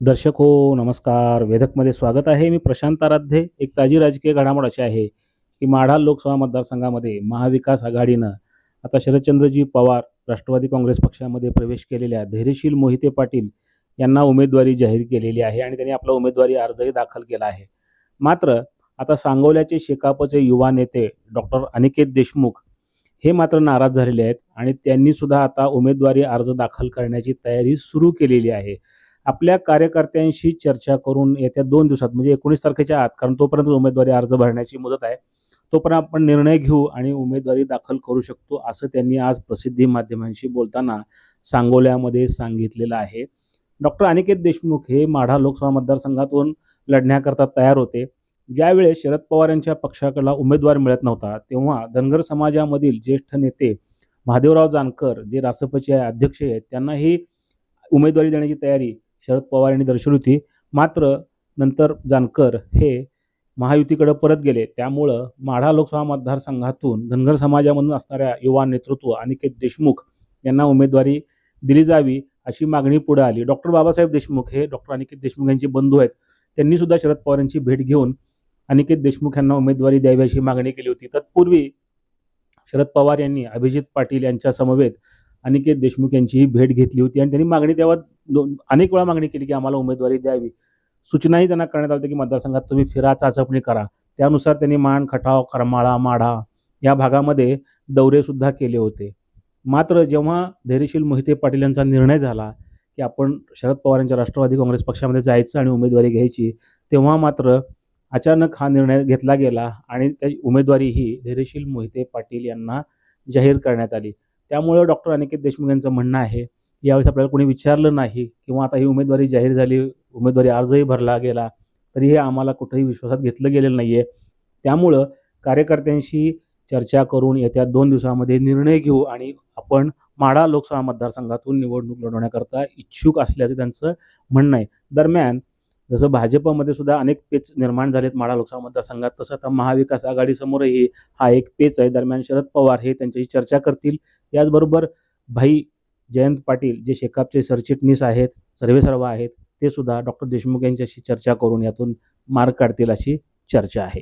दर्शक हो नमस्कार. वेधकमध्ये स्वागत आहे. मी प्रशांत आराध्ये. एक ताजी राजकीय घडामोड अशी आहे की माढा लोकसभा मतदारसंघामध्ये महाविकास आघाडीनं आता शरदचंद्रजी पवार राष्ट्रवादी काँग्रेस पक्षामध्ये प्रवेश केलेल्या धैर्यशील मोहिते पाटील यांना उमेदवारी जाहीर केलेली आहे आणि त्यांनी आपला उमेदवारी अर्जही दाखल केला आहे. मात्र आता सांगोल्याचे शेकापचे युवा नेते डॉक्टर अनिकेत देशमुख हे मात्र नाराज झालेले आहेत आणि त्यांनीसुद्धा आता उमेदवारी अर्ज दाखल करण्याची तयारी सुरू केलेली आहे. आपल्या कार्यकर्त्यांशी चर्चा करून येत्या दोन दिवसात म्हणजे एकोणीस तारखेच्या आत कारण तोपर्यंत उमेदवारी अर्ज भरण्याची मुदत आहे तोपर्यंत आपण निर्णय घेऊ आणि उमेदवारी दाखल करू शकतो असं त्यांनी आज प्रसिद्धी माध्यमांशी बोलताना सांगोल्यामध्ये सांगितलेलं आहे. डॉक्टर अनिकेत देशमुख हे माढा लोकसभा मतदारसंघातून लढण्याकरता तयार होते. ज्यावेळेस शरद पवार यांच्या पक्षाकडला उमेदवार मिळत नव्हता तेव्हा धनगर समाजामधील ज्येष्ठ नेते महादेवराव जानकर जे रासपचे अध्यक्ष आहेत त्यांनाही उमेदवारी देण्याची तयारी शरद पवार यांनी दर्शवली होती. मात्र नंतर जानकर हे महायुतीकडे परत गेले. त्यामुळं माढा लोकसभा मतदारसंघातून धनगर समाजामधून असणाऱ्या युवा नेतृत्व अनिकेत देशमुख यांना उमेदवारी दिली जावी अशी मागणी पुढे आली. डॉक्टर बाबासाहेब देशमुख हे डॉक्टर अनिकेत देशमुख यांचे बंधू आहेत. त्यांनी सुद्धा शरद पवार यांची भेट घेऊन अनिकेत देशमुख यांना उमेदवारी द्यावी अशी मागणी केली होती. तत्पूर्वी शरद पवार यांनी अभिजित पाटील यांच्या समवेत अनिकेत देशमुख यांचीही भेट घेतली होती आणि त्यांनी मागणी तेव्हा दोन अनेक वेळा मागणी केली की आम्हाला उमेदवारी द्यावी. सूचनाही त्यांना करण्यात आली होती की मतदारसंघात तुम्ही फिरा चाचपणी करा. त्यानुसार त्यांनी मान खटाव करमाळा माढा या भागामध्ये दौरेसुद्धा केले होते. मात्र जेव्हा धैर्यशील मोहिते पाटील यांचा निर्णय झाला की आपण शरद पवार यांच्या राष्ट्रवादी काँग्रेस पक्षामध्ये जायचं आणि उमेदवारी घ्यायची तेव्हा मात्र अचानक हा निर्णय घेतला गेला आणि त्या उमेदवारी ही धैर्यशील मोहिते पाटील यांना जाहीर करण्यात आली. त्यामुळं डॉक्टर अनिकेत देशमुख यांचं म्हणणं आहे यावेळेस आपल्याला कोणी विचारलं नाही किंवा आता ही उमेदवारी जाहीर झाली उमेदवारी अर्जही भरला गेला तरी हे आम्हाला कुठंही विश्वासात घेतलं गेलेलं नाही आहे त्यामुळं कार्यकर्त्यांशी चर्चा करून येत्या दोन दिवसामध्ये निर्णय घेऊ आणि आपण माढा लोकसभा मतदारसंघातून निवडणूक लढवण्याकरता इच्छुक असल्याचं त्यांचं म्हणणं आहे. दरम्यान जसं भाजपमध्ये सुद्धा अनेक पेच निर्माण झालेत माळा लोकसभा मतदारसंघात तसं आता महाविकास आघाडीसमोरही हा एक पेच आहे. दरम्यान शरद पवार हे त्यांच्याशी चर्चा करतील. याचबरोबर भाई जयंत पाटील जे शेकापचे सरचिटणीस आहेत सर्वेसर्वा आहेत ते सुद्धा डॉक्टर देशमुख यांच्याशी चर्चा करून यातून मार्ग काढतील अशी चर्चा आहे.